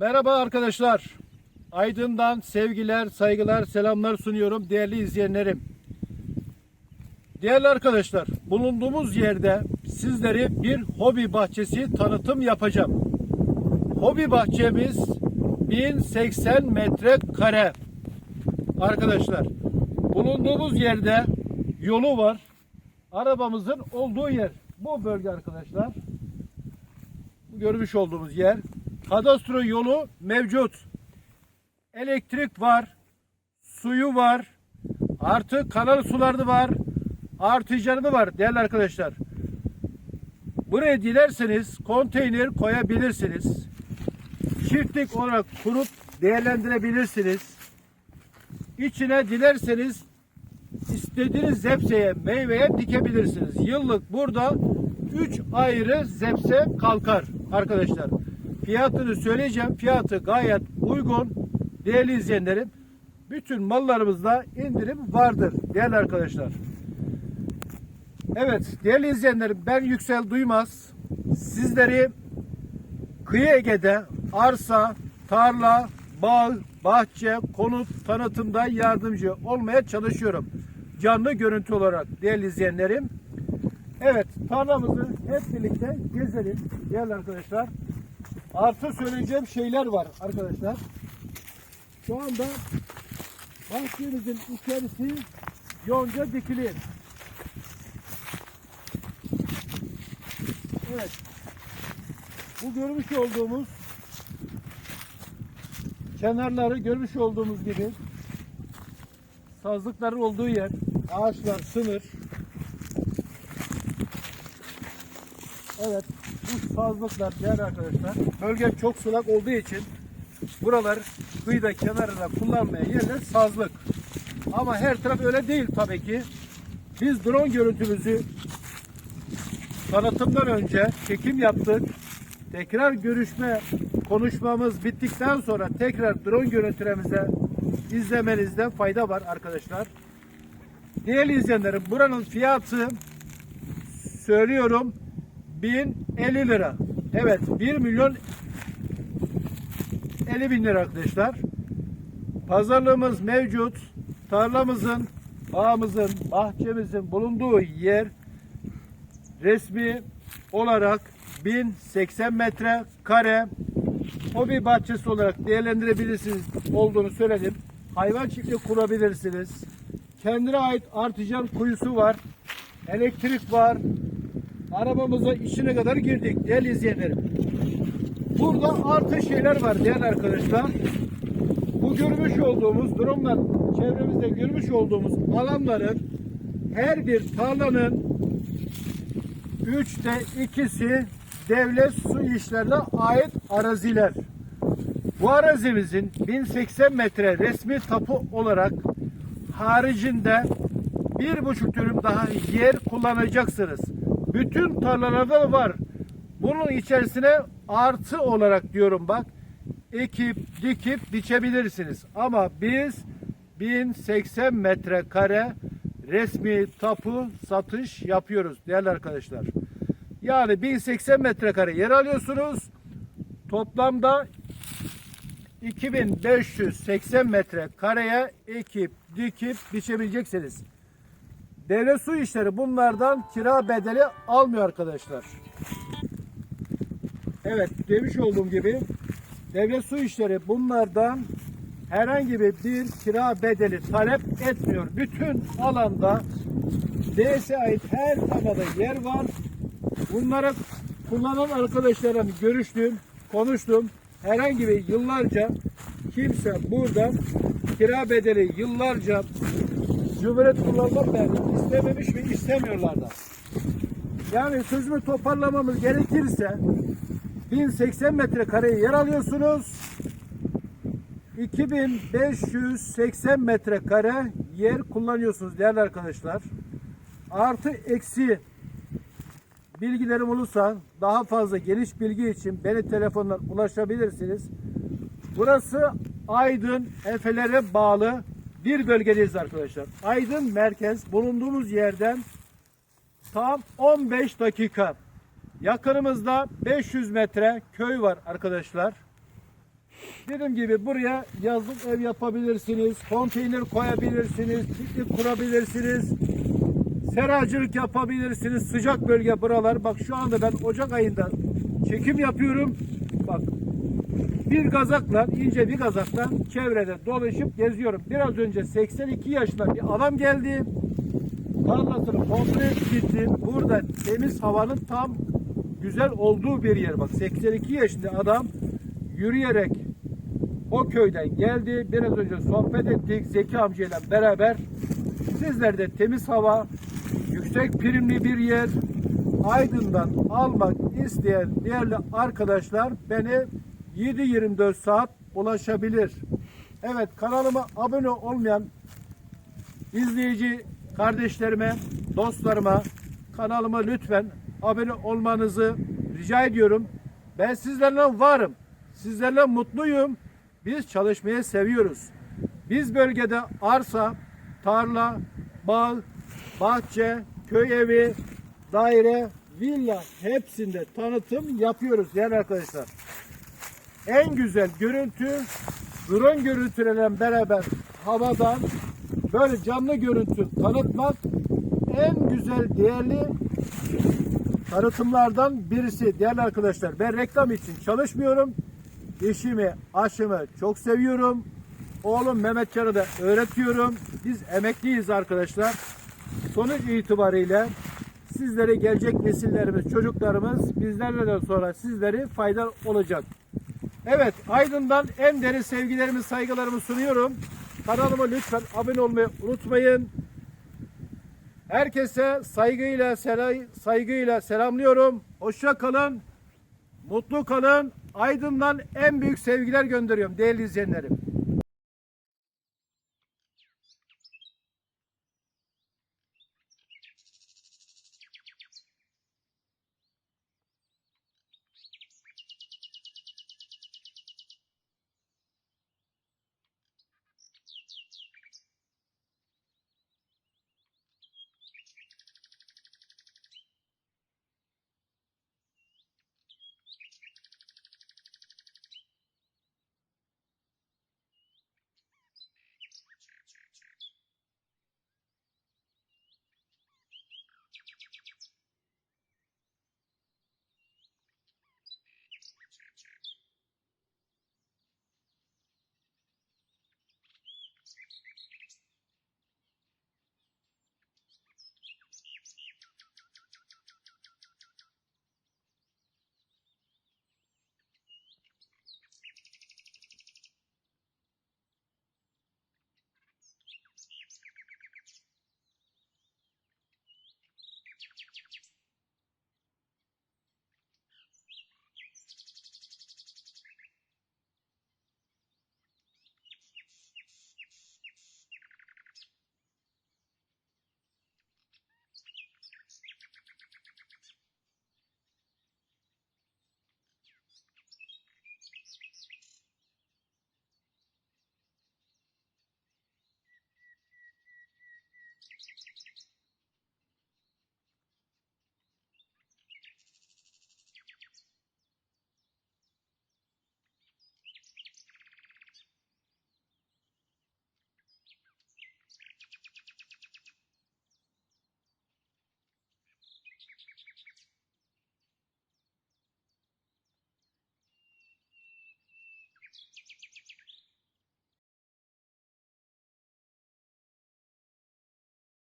Merhaba arkadaşlar. Aydın'dan sevgiler, saygılar, selamlar sunuyorum değerli izleyenlerim. Değerli arkadaşlar, bulunduğumuz yerde sizleri bir hobi bahçesi tanıtım yapacağım. Hobi bahçemiz 1080 metrekare. Arkadaşlar, bulunduğumuz yerde yolu var. Arabamızın olduğu yer bu bölge arkadaşlar. Görmüş olduğumuz yer. Kadastro yolu mevcut. Elektrik var. Suyu var. Artı kanal suları var. Artı canı var değerli arkadaşlar. Buraya dilerseniz konteyner koyabilirsiniz. Çiftlik olarak kurup değerlendirebilirsiniz. İçine dilerseniz istediğiniz zepseye, meyveye dikebilirsiniz. Yıllık burada 3 ayrı zepse kalkar arkadaşlar. Fiyatını söyleyeceğim. Fiyatı gayet uygun. Değerli izleyenlerim. Bütün mallarımızda indirim vardır değerli arkadaşlar. Evet değerli izleyenlerim ben Yüksel Duymaz. Sizleri Kıyı Ege'de arsa, tarla, bağ, bahçe, konut tanıtımda yardımcı olmaya çalışıyorum. Canlı görüntü olarak değerli izleyenlerim. Evet tarlamızı hep birlikte gezelim değerli arkadaşlar. Artı söyleyeceğim şeyler var arkadaşlar. Şu anda bahçemizin içerisi yonca dikili. Evet. Bu görmüş olduğumuz kenarları görmüş olduğumuz gibi sazlıkların olduğu yer, ağaçlar, sınır. Evet, bu sazlıklar değerli arkadaşlar. Bölge çok sulak olduğu için buralar kıyıda kenarında kullanmaya yerler sazlık. Ama her taraf öyle değil tabii ki. Biz drone görüntümüzü tanıtımdan önce çekim yaptık. Tekrar görüşme konuşmamız bittikten sonra tekrar drone görüntülerimize izlemenizde fayda var arkadaşlar. Değerli izleyenlerim buranın fiyatı söylüyorum 1050 lira. Evet 1 milyon 50 bin lira arkadaşlar. Pazarlığımız mevcut. Tarlamızın, bağımızın, bahçemizin bulunduğu yer resmi olarak 1080 metre kare hobi bahçesi olarak değerlendirebilirsiniz olduğunu söyledim. Hayvan çiftliği kurabilirsiniz. Kendine ait artijan kuyusu var. Elektrik var. Arabamıza içine kadar girdik değerli izleyenlerim. Burada artı şeyler var değerli arkadaşlar. Bu görmüş olduğumuz durumlar çevremizde görmüş olduğumuz alanların her bir tarlanın üçte ikisi devlet su işlerine ait araziler. Bu arazimizin 1080 metre resmi tapu olarak haricinde bir buçuk dönüm daha yer kullanacaksınız. Bütün tarlalarda da var. Bunun içerisine artı olarak diyorum bak ekip dikip biçebilirsiniz. Ama biz 1080 metrekare resmi tapu satış yapıyoruz değerli arkadaşlar. Yani 1080 metrekare yer alıyorsunuz. Toplamda 2580 metrekareye ekip dikip biçebileceksiniz. Devlet su işleri bunlardan kira bedeli almıyor arkadaşlar. Evet demiş olduğum gibi devlet su işleri bunlardan herhangi bir kira bedeli talep etmiyor. Bütün alanda DS'e ait her tabada yer var. Bunları kullanan arkadaşlarım görüştüm, konuştum. Herhangi bir yıllarca kimse buradan kira bedeli yıllarca Cumhuriyet kullanmak derdi istememiş ve istemiyorlar da. Yani sözümü toparlamamız gerekirse 1080 metrekareye yer alıyorsunuz. 2580 metrekare yer kullanıyorsunuz değerli arkadaşlar. Artı eksi bilgilerim olursa daha fazla geniş bilgi için beni telefondan ulaşabilirsiniz. Burası Aydın Efeler'e bağlı bir bölgedeyiz arkadaşlar. Aydın merkez bulunduğumuz yerden tam 15 dakika. Yakınımızda 500 metre köy var arkadaşlar. Dediğim gibi buraya yazlık ev yapabilirsiniz, konteyner koyabilirsiniz, piknik kurabilirsiniz, seracılık yapabilirsiniz. Sıcak bölge buralar. Bak şu anda ben Ocak ayında çekim yapıyorum. Bak bir gazakla, ince bir gazakla çevrede dolaşıp geziyorum. Biraz önce 82 yaşında bir adam geldi. Tarlasını komple gitti. Burada temiz havanın tam güzel olduğu bir yer. Bak 82 yaşında adam yürüyerek o köyden geldi. Biraz önce sohbet ettik Zeki amcayla beraber. Sizler de temiz hava, yüksek primli bir yer, Aydın'dan almak isteyen değerli arkadaşlar beni 7-24 saat ulaşabilir. Evet kanalıma abone olmayan izleyici kardeşlerime, dostlarıma kanalıma lütfen abone olmanızı rica ediyorum. Ben sizlerle varım. Sizlerle mutluyum. Biz çalışmayı seviyoruz. Biz bölgede arsa, tarla, bağ, bahçe, köy evi, daire, villa hepsinde tanıtım yapıyoruz değerli arkadaşlar. En güzel görüntü drone görüntülerle beraber havadan böyle canlı görüntü tanıtmak en güzel değerli tanıtımlardan birisi değerli arkadaşlar. Ben reklam için çalışmıyorum. İşimi, aşımı çok seviyorum. Oğlum Mehmetcan'ı da öğretiyorum. Biz emekliyiz arkadaşlar. Sonuç itibariyle sizlere gelecek nesillerimiz, çocuklarımız bizlerden sonra sizleri fayda olacak. Evet, Aydın'dan en derin sevgilerimi, saygılarımı sunuyorum. Kanalıma lütfen abone olmayı unutmayın. Herkese saygıyla, selay, saygıyla selamlıyorum. Hoşça kalın, mutlu kalın. Aydın'dan en büyük sevgiler gönderiyorum değerli izleyenlerim.